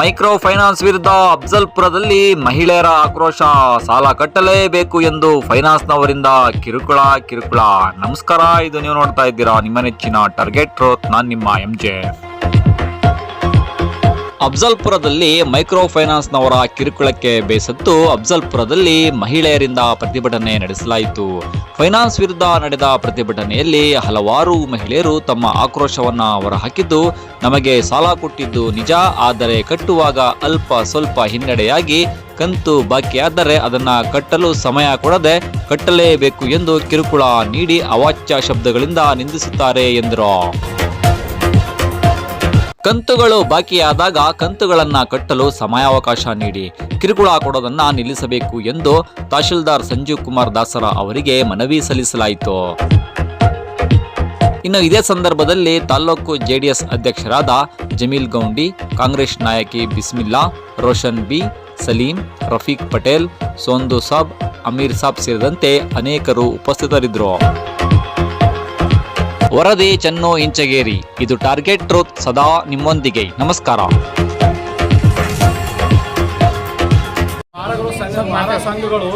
Micro finance ವಿರುದ್ಧ ಅಫ್ಜಲ್ಪುರದಲ್ಲಿ ಮಹಿಳೆಯರ ಆಕ್ರೋಶ ಸಾಲ ಕಟ್ಟಲೇಬೇಕು ಎಂದು ಫೈನಾನ್ಸ್ನವರಿಂದ ಕಿರುಕುಳ ಕಿರುಕುಳ. ನಮಸ್ಕಾರ, ಇದು ನೀವು ನೋಡ್ತಾ ಇದ್ದೀರಾ ನಿಮ್ಮ ನೆಚ್ಚಿನ ಟಾರ್ಗೆಟ್ ರೋತ್ ನಾನು ನಿಮ್ಮ ಎಂ ಜೆ ಅಫ್ಜಲ್ಪುರದಲ್ಲಿ ಮೈಕ್ರೋ ಫೈನಾನ್ಸ್ನವರ ಕಿರುಕುಳಕ್ಕೆ ಬೇಸತ್ತು ಅಫ್ಜಲ್ಪುರದಲ್ಲಿ ಮಹಿಳೆಯರಿಂದ ಪ್ರತಿಭಟನೆ ನಡೆಸಲಾಯಿತು. ಫೈನಾನ್ಸ್ ವಿರುದ್ಧ ನಡೆದ ಪ್ರತಿಭಟನೆಯಲ್ಲಿ ಹಲವಾರು ಮಹಿಳೆಯರು ತಮ್ಮ ಆಕ್ರೋಶವನ್ನ ಹೊರಹಾಕಿದ್ದು, ನಮಗೆ ಸಾಲ ಕೊಟ್ಟಿದ್ದು ನಿಜ, ಆದರೆ ಕಟ್ಟುವಾಗ ಅಲ್ಪ ಸ್ವಲ್ಪ ಹಿನ್ನಡೆಯಾಗಿ ಕಂತು ಬಾಕಿಯಾದರೆ ಅದನ್ನ ಕಟ್ಟಲು ಸಮಯ ಕೊಡದೆ ಕಟ್ಟಲೇಬೇಕು ಎಂದು ಕಿರುಕುಳ ನೀಡಿ ಅವಾಚ್ಯ ಶಬ್ದಗಳಿಂದ ನಿಂದಿಸುತ್ತಾರೆ ಎಂದರು. ಕಂತುಗಳು ಬಾಕಿಯಾದಾಗ ಕಂತುಗಳನ್ನ ಕಟ್ಟಲು ಸಮಯಾವಕಾಶ ನೀಡಿ ಕಿರುಕುಳ ಕೊಡೋದನ್ನ ನಿಲ್ಲಿಸಬೇಕು ಎಂದು ತಹಶೀಲ್ದಾರ್ ಸಂಜೀವ್ ಕುಮಾರ್ ದಾಸರ ಅವರಿಗೆ ಮನವಿ ಸಲ್ಲಿಸಲಾಯಿತು. ಇನ್ನು ಇದೇ ಸಂದರ್ಭದಲ್ಲಿ ತಾಲ್ಲೂಕು ಜೆಡಿಎಸ್ ಅಧ್ಯಕ್ಷರಾದ ಜಮೀಲ್ ಗೌಂಡಿ, ಕಾಂಗ್ರೆಸ್ ನಾಯಕಿ ಬಿಸ್ಮಿಲ್ಲಾ, ರೋಷನ್ ಬಿ, ಸಲೀಂ, ರಫೀಕ್ ಪಟೇಲ್, ಸೋಂದು ಸಾಬ್, ಅಮೀರ್ ಸಾಬ್ ಸೇರಿದಂತೆ ಅನೇಕರು ಉಪಸ್ಥಿತರಿದ್ದರು. ವರದಿ ಚೆನ್ನು ಇಂಚಗೇರಿ. ಇದು ಟಾರ್ಗೆಟ್ ಟ್ರೂತ್ ಸದಾ ನಿಮ್ಮೊಂದಿಗೆ. ನಮಸ್ಕಾರ. ಮಾರ ಸಂಘಗಳು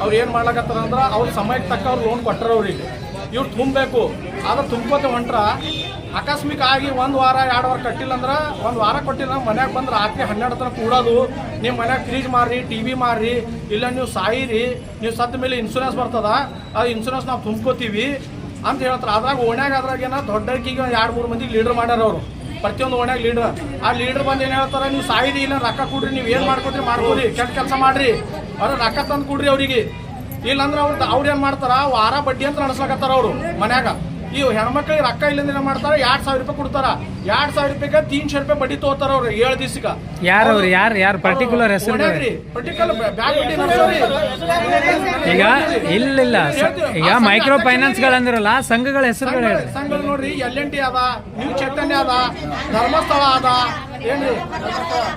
ಅವ್ರು ಏನು ಮಾಡ್ಲಕತ್ತಾರ ಅಂದ್ರೆ ಅವ್ರ ಸಮಯಕ್ಕೆ ತಕ್ಕ ಅವ್ರು ಲೋನ್ ಕೊಟ್ಟರ ಅವ್ರಿಗೆ. ಇವ್ರು ತುಂಬಬೇಕು. ಆದ್ರೆ ತುಂಬ್ಕೋತ ಹೊಂಟ್ರ ಆಕಸ್ಮಿಕ ಆಗಿ ಒಂದು ವಾರ, ಎರಡು ವಾರ ಕಟ್ಟಿಲ್ಲ ಅಂದ್ರೆ ಒಂದು ವಾರ ಕೊಟ್ಟಿಲ್ಲ ಮನ್ಯಾಗ ಬಂದ್ರೆ ರಾತ್ರಿ ಹನ್ನೆರಡು ತನಕ ಕೂಡೋದು. ನಿಮ್ಮ ಮನ್ಯಾಗ ಫ್ರೀಜ್ ಮಾರ್ರಿ ಟಿ ವಿ ಮಾರ್ರಿ, ಇಲ್ಲ ನೀವು ಸಾಯಿರಿ, ನೀವು ಸತ್ತ ಮೇಲೆ ಇನ್ಶೂರೆನ್ಸ್ ಬರ್ತದ, ಆ ಇನ್ಶೂರೆನ್ಸ್ ನಾವು ತುಂಬ್ಕೋತೀವಿ. ಅಂತ ಹೇಳ್ತಾರೆ. ಅದ್ರಾಗ ಓಣ್ಯಾಗ ಅದ್ರಾಗ ಏನ ದೊಡ್ಡಕಿಗೆ ಎರಡು ಮೂರು ಮಂದಿ ಲೀಡರ್ ಮಾಡ್ಯಾರ ಅವರು. ಪ್ರತಿಯೊಂದು ಓಣ್ಯಾಗ ಲೀಡರ್ ಆ ಲೀಡರ್ ಬಂದು ಏನು ಹೇಳ್ತಾರೆ, ನೀವು ಸಾಯಿರಿ, ಇಲ್ಲ ರೊಕ್ಕ ಕೊಡ್ರಿ, ನೀವು ಏನು ಮಾಡ್ಕೊತೀರಿ ಮಾಡ್ಕೊರಿ ಕೆಟ್ಟ ಕೆಲಸ ಮಾಡ್ರಿ. ಅವ್ರ ರೊಕ್ಕ ತಂದು ಕೊಡ್ರಿ ಅವರಿಗೆ. ಇಲ್ಲಾಂದ್ರೆ ಅವ್ರು ಅವ್ರು ಏನು ಮಾಡ್ತಾರೆ, ವಾರ ಬಡ್ಡಿ ಅಂತ ನಡೆಸ್ಲಕತ್ತಾರ ಅವರು ಮನ್ಯಾಗ. ಈ ಹೆಣ್ಮಕ್ಳಿಗೆ ರೊಕ್ಕ ಇಲ್ಲಿಂದ ಏನು ಮಾಡ್ತಾರ? ಎರಡ್ ಸಾವಿರ ರೂಪಾಯಿ ಕೊಡ್ತಾರ. ಎರಡ್ ಸಾವಿರ ರೂಪಾಯಿಗೆ ತೀನ್ ಸಾವಿರ ರೂಪಾಯಿ ಬಡ್ಡಿ ತೋತಾರ ಅವ್ರು ಏಳು ದಿವ್ಸಕ್ಕೆ. ಯಾರು ಅವ್ರು? ಯಾರು ಯಾರು ಪರ್ಟಿಕ್ಯುಲರ್ ಹೆಸರು ಈಗ ಇಲ್ಲ ಇಲ್ಲ. ಈಗ ಮೈಕ್ರೋ ಫೈನಾನ್ಸ್ ಗಳಂದಿರಲ್ಲ ಸಂಘಗಳ ಹೆಸರುಗಳು ಹೇಳಿ. ಸಂಘಗಳು ನೋಡ್ರಿ ಎಲ್ ಎನ್ ಟಿ ಅದ ನ್ಯೂ ಚೈತನ್ಯ ಅದ ಧರ್ಮಸ್ಥಳ ಅದ ಏನ್ರಿ?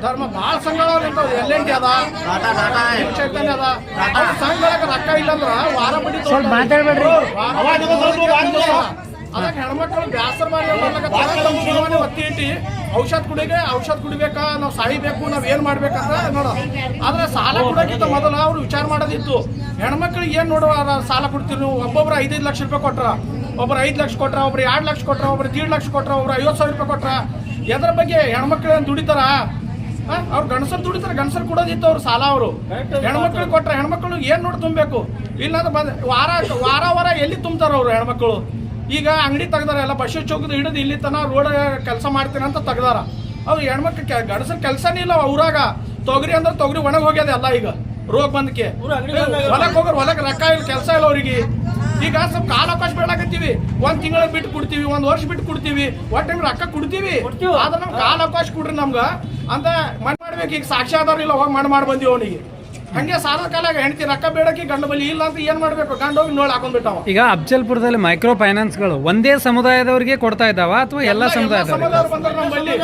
ಧರ್ಮ ಭಾಳ ಸಂಘಗಳು ಇರ್ತಾವ ಎಲ್ ಎನ್ ಟಿ ಅದ ನ್ಯೂ ಚೈತನ್ಯ ಅದ. ಅವ್ರ ರೊಕ್ಕ ಇಲ್ಲಂದ್ರ ವಾರ ಬಡ್ಡಿ ಸ್ವಲ್ಪ ಮಾತಾಡ್ಬೇಡ್ರಿ. ಅದಕ್ಕೆ ಹೆಣ್ಮಕ್ಳು ಬ್ಯಾಸರ ಮಾಡಿ ಒತ್ತಿ ಇಟ್ಟಿ ಔಷಧ ಕುಡಿಗೆ ಔಷಧ ಕುಡಿಬೇಕಾ? ನಾವು ಸಾಯಿಬೇಕು ನಾವ್ ಏನ್ ಮಾಡ್ಬೇಕಂದ್ರ ನೋಡ. ಆದ್ರೆ ಸಾಲ ಕೊಡೋಕ್ಕಿಂತ ಮೊದಲ ಅವ್ರು ವಿಚಾರ ಮಾಡೋದಿತ್ತು. ಹೆಣ್ಮಕ್ಳಿಗೆ ಏನ್ ನೋಡುವ ಸಾಲ ಕೊಡ್ತೀವಿ ನೀವು? ಒಬ್ಬೊಬ್ರು ಐದೈದು ಲಕ್ಷ ರೂಪಾಯಿ ಕೊಟ್ರ. ಒಬ್ರು ಐದು ಲಕ್ಷ ಕೊಟ್ರ ಒಬ್ರು ಎರಡು ಲಕ್ಷ ಕೊಟ್ರ ಒಬ್ರು ದೀಡ್ ಲಕ್ಷ ಕೊಟ್ರ ಒಬ್ರು ಐವತ್ತು ಸಾವಿರ ರೂಪಾಯಿ ಕೊಟ್ರ. ಎದ್ರ ಬಗ್ಗೆ ಹೆಣ್ಮಕ್ಳು ಏನ್ ದುಡಿತಾರ? ಅವ್ರು ಗಂಡಸರು ದುಡಿತಾರೆ ಗಂಡಸರು ಕೊಡೋದಿತ್ತು ಅವ್ರು ಸಾಲ ಅವರು. ಹೆಣ್ಮಕ್ಳು ಕೊಟ್ರೆ ಹೆಣ್ಮಕ್ಳು ಏನ್ ನೋಡಿ ತುಂಬಬೇಕು? ಇಲ್ಲಾಂದ್ರೆ ಬಂದ ವಾರ ವಾರ ವಾರ ಎಲ್ಲಿ ತುಂಬ್ತಾರ ಅವ್ರು ಹೆಣ್ಮಕ್ಳು? ಈಗ ಅಂಗಡಿ ತೆಗ್ದಾರ ಎಲ್ಲ ಬಸ್ ಚೌಕದ ಹಿಡಿದು ಇಲ್ಲಿ ತನ ರೋಡ್ ಕೆಲಸ ಮಾಡ್ತೀನಿ ಅಂತ ತೆಗ್ದಾರ. ಅವ್ರು ಹೆಣ್ಮಕ್ಳು ಗಂಡಸರ ಕೆಲಸನೇ ಇಲ್ಲ ಊರಾಗ. ತೊಗರಿ ಅಂದ್ರೆ ತೊಗರಿ ಒಣಗ್ ಹೋಗ್ಯದ ಎಲ್ಲ ಈಗ. ರೋಗ ಬಂದಕ್ಕೆ ಹೊಲಕ್ ಹೋಗ್ರ ಹೊಲಕ್ ರೊಕ್ಕ ಇಲ್ಲ ಕೆಲಸ ಇಲ್ಲ ಅವ್ರಿಗೆ. ಈಗ ಸ್ವಲ್ಪ ಕಾಲಾವಕಾಶ ಬೇಡಾಕತ್ತೀವಿ ಒಂದ್ ತಿಂಗಳ ಬಿಟ್ಟು ಕೊಡ್ತೀವಿ ಒಂದ್ ವರ್ಷ ಬಿಟ್ಟು ಕೊಡ್ತೀವಿ. ಒಟ್ಟೆ ಟೈಮ್ ರೊಕ್ಕ ಕೊಡ್ತೀವಿ. ಆದ್ರೆ ನಮ್ಗೆ ಕಾಲಾವಕಾಶ ಕೊಡ್ರಿ ನಮ್ಗ. ಅಂತ ಮಣ್ಣು ಮಾಡ್ಬೇಕು. ಈಗ ಸಾಕ್ಷಿ ಆಧಾರ ಇಲ್ಲ ಹೋಗಿ ಮಣ್ಣು ಮಾಡಿ ಬಂದಿವಿ ಅವನಿಗೆ. ಹಂಗೆ ಸಾಲದ ಕಾಲಾಗ ಹೆಂಡತಿ ರೊಕ್ಕ ಬೇಡಕ್ಕೆ ಗಂಡ ಬಲಿ ಇಲ್ಲ ಅಂತ ಏನ್ ಮಾಡ್ಬೇಕು? ಗಂಡ ಹೋಗಿ ನೋಡಿ ಹಾಕೊಂಡ್ಬಿಟ್ಟವ ಈಗ ಅಫ್ಜಲ್ಪುರದಲ್ಲಿ ಮೈಕ್ರೋ ಫೈನಾನ್ಸ್ಗಳು ಒಂದೇ ಸಮುದಾಯದವರಿಗೆ ಕೊಡ್ತಾ ಇದ್ದಾವ ಅಥವಾ ಎಲ್ಲ ಸಮುದಾಯ ಬಂದ್ರ ನಮ್ಮ ಬಲ್ಲಿ.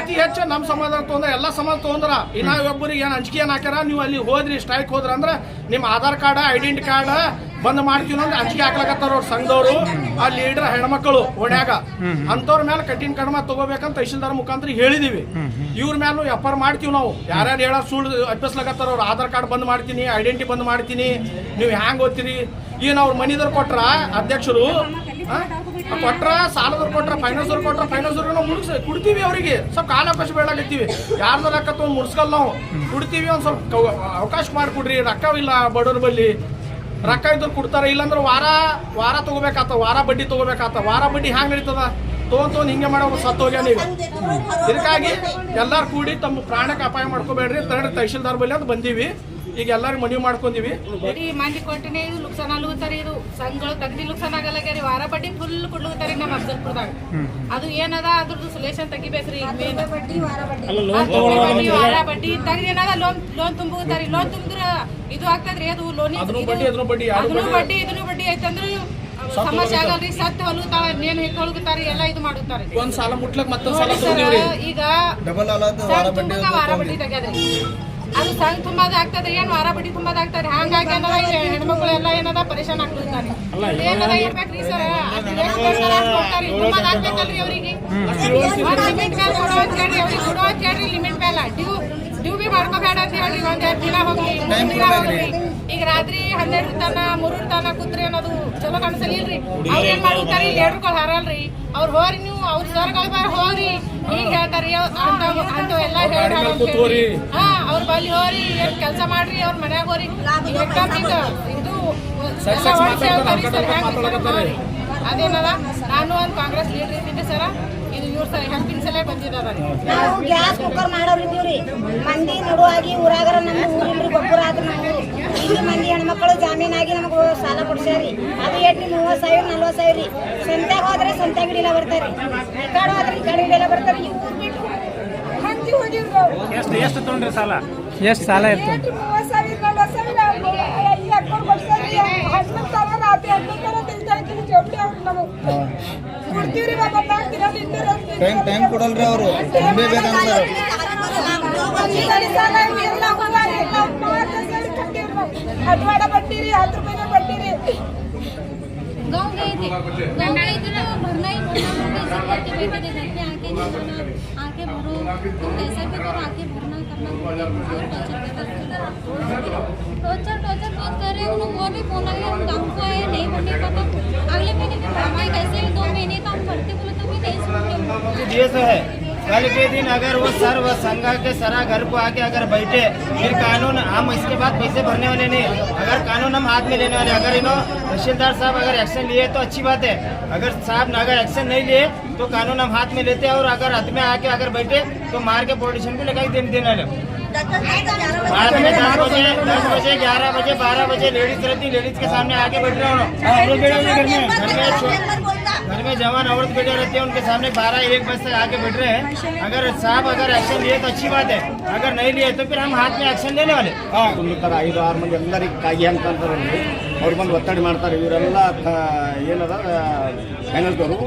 ಅತಿ ಹೆಚ್ಚು ನಮ್ಮ ಸಮಾಧಾನ ತೊಂದ್ರೆ ಎಲ್ಲ ಸಮಾಜ ತೊಂದ್ರ. ಇನ್ನ ಒಬ್ಬರಿಗೆ ಏನ್ ಅಂಜಿಕೆ ಏನ್ ಹಾಕ್ಯಾರ? ನೀವು ಅಲ್ಲಿ ಹೋದ್ರಿ ಸ್ಟ್ರೈಕ್ ಹೋದ್ರ ಅಂದ್ರ ನಿಮ್ಮ ಆಧಾರ್ ಕಾರ್ಡ್ ಐಡೆಂಟಿ ಕಾರ್ಡ್ ಬಂದ್ ಮಾಡ್ತೀವಿ ಅಂದ್ರೆ ಅಂಜಿಕೆ ಹಾಕ್ಲಕತ್ತಾರ ಅವ್ರ ಸಂಘದವರು. ಆ ಲೀಡರ್ ಹೆಣ್ಮಕ್ಳು ಓಣ್ಯಾಗ ಅಂತವ್ರ ಮೇಲೆ ಕಠಿಣ ಕ್ರಮ ತಗೋಬೇಕಂತ ತಹಶೀಲ್ದಾರ್ ಮುಖಾಂತರ ಹೇಳಿದೀವಿ. ಇವ್ರ ಮೇಲೂ ವ್ಯಾಪಾರ ಮಾಡ್ತೀವಿ ನಾವು. ಯಾರ್ಯಾರು ಹೇಳ ಸುಳ್ಳು ಅಪ್ಪಿಸ್ಲಕತ್ತಾರ ಅವ್ರ ಆಧಾರ್ ಕಾರ್ಡ್ ಬಂದ್ ಮಾಡ್ತೀನಿ ಐಡೆಂಟಿ ಬಂದ್ ಮಾಡ್ತೀನಿ. ನೀವು ಹ್ಯಾಂಗ್ ಓದ್ತೀರಿ? ಏನು ಅವ್ರ ಮನಿದವ್ರು ಕೊಟ್ರ ಅಧ್ಯಕ್ಷರು? ಕೊಟ್ರ ಸಾಲದವ್ರು ಕೊಟ್ರ ಫೈನಾನ್ಸರ್ ಕೊಟ್ರ ಫೈನಾನ್ಸ್ ನಾವು ಮುಡ್ಸ, ಕುಡ್ತೀವಿ ಅವರಿಗೆ. ಸ್ವಲ್ಪ ಕಾಲಾವಕಾಶ ಬೇಡಾಗಿತ್ತೀವಿ ಯಾರ್ದ ರೊಕ್ಕ ತೊಗೊಂಡು ಮುಡ್ಸ್ಕಲ್ ನಾವು. ಕುಡ್ತೀವಿ ಒಂದ್ ಸ್ವಲ್ಪ ಅವಕಾಶ ಮಾಡಿಕೊಡ್ರಿ. ರೊಕ್ಕವಿಲ್ಲ ಬಡವ್ರ ಬಲ್ಲಿ. ರೊಕ್ಕ ಇದ್ರು ಕೊಡ್ತಾರೆ, ಇಲ್ಲಾಂದ್ರೆ ವಾರ ವಾರ ತಗೋಬೇಕಾತ ವಾರ ಬಡ್ಡಿ ತಗೋಬೇಕಾತ ವಾರ ಬಡ್ಡಿ ಹ್ಯಾಂಗ್ ನಡೀತದ? ತೊಗೊಂಡ್ ತೋನ್ ಹಿಂಗೆ ಮಾಡೋ ಸತ್ತು ಹೋಗ್ಯಾನ ಈಗ ಇದಕ್ಕಾಗಿ ಎಲ್ಲರೂ ಕೂಡಿ ತಮ್ಮ ಪ್ರಾಣಕ್ಕೆ ಅಪಾಯ ಮಾಡ್ಕೋಬೇಡ್ರಿ ತರ್ಡ್ ತಹಶೀಲ್ದಾರ್ ಬಲ್ಲಿ ಅಂತ ಬಂದೀವಿ. ಈಗ ಎಲ್ಲಾರು ಮನವಿ ಮಾಡ್ಕೊಂಡಿವಿ. ಬರೀ ಮಂದಿ ಕೊಟ್ಟಿನೇ ಇದು ನುಕ್ಸಾನ್ ಆಗ್ಲತ್ತಾರ ಇದು. ಸಂಘಗಳು ತೆಗ್ದಿ ಆಗಲ್ಲ ಆಗಲ್ಲಾಗ್ಯಾರಿ. ವಾರ ಬಡ್ಡಿ ಫುಲ್ ಕೊಡ್ಲತ್ತಾರಿ ನಮ್ಮ ಅಫ್ಜಲ್ಪುರದಾಗ. ಅದು ಏನದ ಅದ್ರದ್ದು ಸೊಲ್ಯೂಷನ್ ತೆಗಿಬೇಕ್ರಿ ಈಗ ಮೇನ್ ಬಡ್ಡಿ ವಾರ ಬಡ್ಡಿ. ತಗದಿ ಏನದ? ಲೋನ್ ಲೋನ್ ತುಂಬುತ್ತಾರಿ ಲೋನ್ ತುಂಬಿದ್ರ ಇದು ಆಗ್ತದ್ರಿ ಅದು ಲೋನ್ ಅದ್ರೂ ಬಡ್ಡಿ ಅದ್ರೂ ಬಡ್ಡಿ ಯಾರು ಅದನ್ನು ಬಡ್ಡಿ? ಇದನ್ನು ಬಡ್ಡಿ ಐತಂದ್ರ ಸಮಸ್ಯೆ ಆಗಲ್ರಿ. ಸತ್ತು ಹೊಲುತ್ತಾವ ನೇನ್ ಹಿಡ್ಕೊಳ್ತಾರಿ ಎಲ್ಲ ಇದು ಮಾಡುತ್ತಾರೆ. ಒಂದ್ ಸಾಲ ಮುಟ್ಲಕ್ ಮತ್ತೊಂದ್ ಸಾಲ ಈಗ ಡಬಲ್ ವಾರ ಬಡ್ಡಿ ತೆಗ್ಯಾದ್ರಿ. ಅದು ಸಂಘ ತುಂಬಾದ ಆಗ್ತದೆ ಏನ್ ವಾರ ಬಡ್ಡಿ ತುಂಬಾದ ಆಗ್ತದೆ. ಹಂಗಾಗಿ ಏನದ ಇಲ್ಲಿ ಹೆಣ್ಮಕ್ಳು ಎಲ್ಲ ಏನದ ಪರೇಶಾನ್ ಆಗ್ತಿರ್ತಾರೆ ಏನದ ಇರ್ಬೇಕ್ರಿ ಸರ್? ಅವ್ರಿಗೆ. ಲಿಮಿಟ್ ಮೇಲೆ ಕೊಡೋ ಅಂತ ಹೇಳಿ ಅವ್ರಿಗೆ ಕೊಡೋ ಅಂತ ಹೇಳಿ ಲಿಮಿಟ್ ಮೇಲೆ. ಡ್ಯೂ ಡ್ಯೂ ಬಿ ಮಾಡ್ಕೋಬೇಡ ಅಂತ ಹೇಳಿ ಒಂದ್ ಎರಡು ದಿನ ಹೋಗ್ಲಿ ಮೂರ್ ದಿನ ಹೋಗ್ಲಿ. ಈಗ ರಾತ್ರಿ ಹನ್ನೆರಡು ತನ ಮೂರರ ತನ ಕೂತ್ರಿ ಅನ್ನೋದು ಚಲೋ ಕಾಣಿಸಲಿಲ್ರಿ. ಅವ್ರು ಏನ್ ಮಾಡ್ತಾರೆ ಲೀಡರ್ಗಳು ಹಾರಲ್ರಿ. ಅವ್ರು ಹೋರಿ ನೀವು ಅವ್ರ ಸರ್ಗಳ ಬಾರ ಹೋರಿ ಈಗ ಹೇಳ್ತಾರೆ ಅಂತ ಅಂತ ಎಲ್ಲ ಹೇಳಿ. ಹಾ ಬಲ್ಲಿ ಹೋರಿ ಏನ್ ಕೆಲಸ ಮಾಡ್ರಿ ಅವ್ರ ಮನ್ಯಾಗ ಹೋರಿ. ಇದು. ಅದೇನದ? ನಾನು ಒಂದು ಕಾಂಗ್ರೆಸ್ ಲೀಡರ್ ಇದ್ದೀನಿ ಸರ. ಇದು ಇವ್ರ ಸರ್ ಹೆಂಗೆ ಸಲೇ ಬಂದಿದ್ದಾರ. ನಾವು ಗ್ಯಾಸ್ ಕುಕ್ಕರ್ ಮಾಡೋರು ಇದ್ದೀವ್ರಿ ಮಂದಿ ನಡುವಾಗಿ ಊರಾಗರ ನಮ್ಮ ಊರಿನ್ರಿ ಗೊಬ್ಬರ ಆದ್ರೆ ನಾವು. ಇಲ್ಲಿ ಮಂದಿ ಹೆಣ್ಮಕ್ಳು ಜಾಮೀನಾಗಿ ನಮಗೆ ಸಾಲ ಕೊಡ್ಸ್ಯಾರಿ ಅದು ಏಟ್ರಿ ಮೂವತ್ತು ಸಾವಿರ ನಲ್ವತ್ತು ಸಾವಿರ ರೀ. ಸಂತ್ಯಾಗ ಹೋದ್ರೆ ಸಂತ್ಯಾಗ ಹಿಡಿಲ ಬರ್ತಾರೆ. ಈ ಕಡೆ ಹೋದ್ರೆ ಈ ಕಡೆ ಹಿಡಿಲ ಬರ್ತಾರೆ. ಈ ಊರ್ ಬಿಟ್ಟು ಹಂಚಿ ಹೋಗಿವ್ರಿ ಎಷ್ಟು ಎಷ್ಟು ತೊಗೊಂಡ್ರಿ ಸಾಲ? ಎಷ್ಟು ಸಾಲ ಇರ್ತದೆ ಏಟ್ರಿ ಮೂವತ್ತು ಸಾವಿರ ನಲ್ವತ್ತು ಸಾವಿರ ಈ ಅಕ್ಕವ್ರು ಕೊಡ್ಸ್ಯಾರಿ ಹನ್ನೊಂದು ಸಾವಿರ ರಾತ್ರಿ ಹನ್ನೊಂದು ಸಾವಿರ ತೆಗ್ದಾಕಿರಿ ಜೋಬಡಿ ಅವ್ರು ನಮಗೆ ಕೊಡ್ತೀವ್ರಿ ಬಾಬಾ ನಾಲ್ಕು ದಿನ ಟೈಮ್ ಟೈಮ್ ಕೊಡಲ್ರಿ ಅವರು ತುಂಬೇ ಬೇಕಂತಾರೆ ಹಟ್ವಾಡ ಬಟ್ಟಿರಿ ಹತ್ತು ರೂಪಾಯಿನ ಬಟ್ಟಿರಿ गाँव गए थे गाँव गए थे तो भरना ही भरना हम कैसे करके बैठे थे घर पे आके नहीं भरना आके भरो तो कैसा भी करो आके भरना टॉर्चर टॉर्चर बहुत कर रहे हैं उन्होंने भी बोला कि हम गाँव को आए नहीं बोलने का तो अगले महीने कैसे दो महीने का हम भरते बोले तो भी नहीं सुनते है। कल के दिन अगर वो सर व संघ के सरा घर को आके अगर बैठे, फिर कानून, हम इसके बाद पैसे भरने वाले नहीं। अगर कानून हम हाथ में लेने वाले, अगर इन्हों तहसीलदार साहब अगर एक्शन लिए तो अच्छी बात है। अगर साहब अगर एक्शन नहीं लिए तो कानून हम हाथ में लेते हैं और अगर हाथ में आके अगर बैठे तो मार के पोलिटिशियन को लगाई देने वाले। रात में दस बजे दस बजे, ग्यारह बजे, बारह बजे लेडीज़ रहती लेडीज़ के सामने आके बैठ रहे हो। घर में जवान औरत बैठे रहती है उनके सामने बारह एक बजे तक आके बैठ रहे हैं अगर साहब अगर एक्शन लिए तो अच्छी बात है अगर नहीं लिए तो फिर हम हाथ में एक्शन लेने वाले ತುಂಬಿರ್ತಾರೆ ಐದು ಆರು ಮಂದಿ ಎಲ್ಲರಿಗೆ ಕಾಗಿ ಅಂತ ಅಂತಾರಲ್ಲಿ ಅವ್ರು ಬಂದು ಒತ್ತಡ ಮಾಡ್ತಾರೆ ಇವರೆಲ್ಲ ಏನದ ಫೈನಲ್ದವರು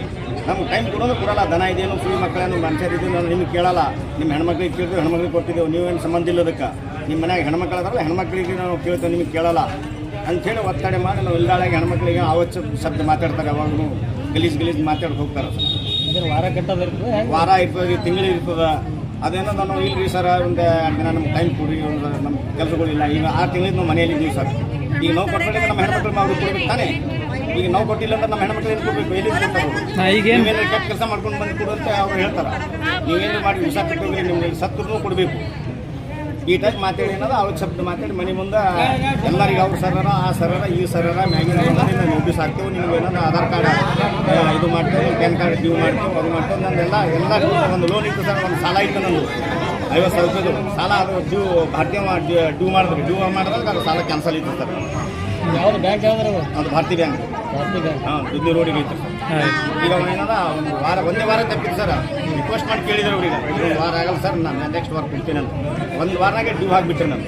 ನಮ್ಗೆ ಟೈಮ್ ಕೊಡೋದು ಕೊಡಲ್ಲ ದನ ಇದೇನು ಫ್ರೀ ಮಕ್ಕಳೇನು ಮನುಷ್ಯರಿದ್ದು ನಾವು ನಿಮ್ಗೆ ಕೇಳಲ್ಲ ನಿಮ್ಮ ಹೆಣ್ಮಕ್ಳಿಗೆ ಕೇಳ್ತೀವಿ ಹೆಣ್ಮಕ್ಳಿಗೆ ಕೊಡ್ತಿದ್ದೇವೆ ನೀವೇನು ಸಂಬಂಧ ಇಲ್ಲದಕ್ಕೆ ನಿಮ್ಮ ಮನ್ಯಾಗ ಹೆಣ್ಮಕ್ಳು ಅದಾರಲ್ಲ ಹೆಣ್ಮಕ್ಳಿಗೆ ನಾವು ಕೇಳ್ತೇವೆ ನಿಮಗೆ ಕೇಳಲ್ಲ ಅಂಥೇಳಿ ಒತ್ತಡ ಮಾಡಿ ನಾವು ಇಲ್ಲಾಳಾಗಿ ಹೆಣ್ಮಕ್ಳಿಗೆ ಅವಚ್ಚು ಶಬ್ದ ಮಾತಾಡ್ತಾರೆ ಯಾವಾಗೂ ಗಲೀಜ್ ಗಲೀಜ್ ಮಾತಾಡಿ ಹೋಗ್ತಾರೆ. ಸರ್ ವಾರ ಕಟ್ಟೋದಿರ್ತದೆ ವಾರ ಇರ್ತದೆ ತಿಂಗಳು ಇರ್ತದೆ. ಅದೇನೋ ನಾವು ಇಲ್ರಿ ಸರ್ ಒಂದು ಎರಡು ದಿನ ನಮ್ಗೆ ಟೈಮ್ ಕೊಡಿ ಒಂದು ನಮ್ಮ ಕೆಲಸಗಳಿಲ್ಲ ಈಗ ಆರು ತಿಂಗಳಿಂದ ನಾವು ಮನೆಯಲ್ಲಿ ಇದ್ದೀವಿ ಸರ್. ಈಗ ನಾವು ಕೊಟ್ಟರೆ ನಮ್ಮ ಹೆಣ್ಮಕ್ಳು ನಾವು ಕೊಡ್ಬೇಕು ತಾನೇ? ಈಗ ನಾವು ಕೊಟ್ಟಿಲ್ಲ ಅಂದ್ರೆ ನಮ್ಮ ಹೆಣ್ಮಕ್ಳು ಏನು ಕೊಡ್ಬೇಕು? ಎಲ್ಲಿ ಈಗೇನು ಕೆಟ್ಟ ಕೆಲಸ ಮಾಡ್ಕೊಂಡು ಬಂದು ಕೊಡುವಂತೆ ಅಂತ ಅವ್ರು ಹೇಳ್ತಾರೆ. ನೀವೇನು ಮಾಡಿ ವಿಷ ಕಟ್ಟೋಗ್ರಿ ನಿಮಗೆ ಸತ್ರು ಕೊಡಬೇಕು. ಈ ಟೈಪ್ ಮಾತಾಡಿ ಅನ್ನೋದು ಅವ್ರ ಶಬ್ದ ಮಾತಾಡಿ ಮನೆ ಮುಂದೆ ಎಲ್ಲರಿಗೆ ಅವ್ರ ಸರರ ಆ ಸರರ ಈ ಸರರ ಮ್ಯಾಗಿನ ನೋಟಿಸ್ ಹಾಕ್ತೇವೆ ನಿಮ್ಗೆ ಏನಾದ್ರು ಆಧಾರ್ ಕಾರ್ಡ್ ಇದು ಮಾಡ್ತೇವೆ ಪ್ಯಾನ್ ಕಾರ್ಡ್ ಡ್ಯೂ ಮಾಡ್ತೇವೆ ಅದು ಮಾಡ್ತೇವೆ. ನಂದೆಲ್ಲ ಎಲ್ಲ ಒಂದು ಲೋನ್ ಇತ್ತು ಸರ್ ಒಂದು ಸಾಲ ಇತ್ತು ನಂದು. ಐವತ್ತು ಸಾವಿರ ರೂಪಾಯಿದು. ಸಾಲ ಅದು ಡ್ಯೂ ಭಾರತೀಯ ಡ್ಯೂ ಮಾಡಿದ್ರು ಡ್ಯೂ ಮಾಡಿದಾಗ ಅದು ಸಾಲ ಕ್ಯಾನ್ಸಲ್ ಇತ್ತು ಸರ್. ಯಾವ್ದು ಬ್ಯಾಂಕ್ ಯಾವ್ದು ಅದು? ಭಾರತೀಯ ಬ್ಯಾಂಕ್ ಹಾಂ ದುಡ್ಡು ರೋಡಿಗೆ ಇತ್ತು ಸರ್. ಈಗ ವಾರ, ಒಂದೇ ವಾರ ತಪ್ಪಿತ್ತು ಸರ್. ರಿಕ್ವೆಸ್ಟ್ ಮಾಡಿ ಕೇಳಿದ್ರು ಅವ್ರಿಗೆ ವಾರ ಆಗಲ್ಲ ಸರ್, ನಾನು ನೆಕ್ಸ್ಟ್ ವಾರ ಕೊಡ್ತೀನಿ ಅಂತ. ಒಂದು ವಾರನಾಗೆ ಡ್ಯೂ ಹಾಕ್ಬಿಟ್ಟೆ ನಾನು.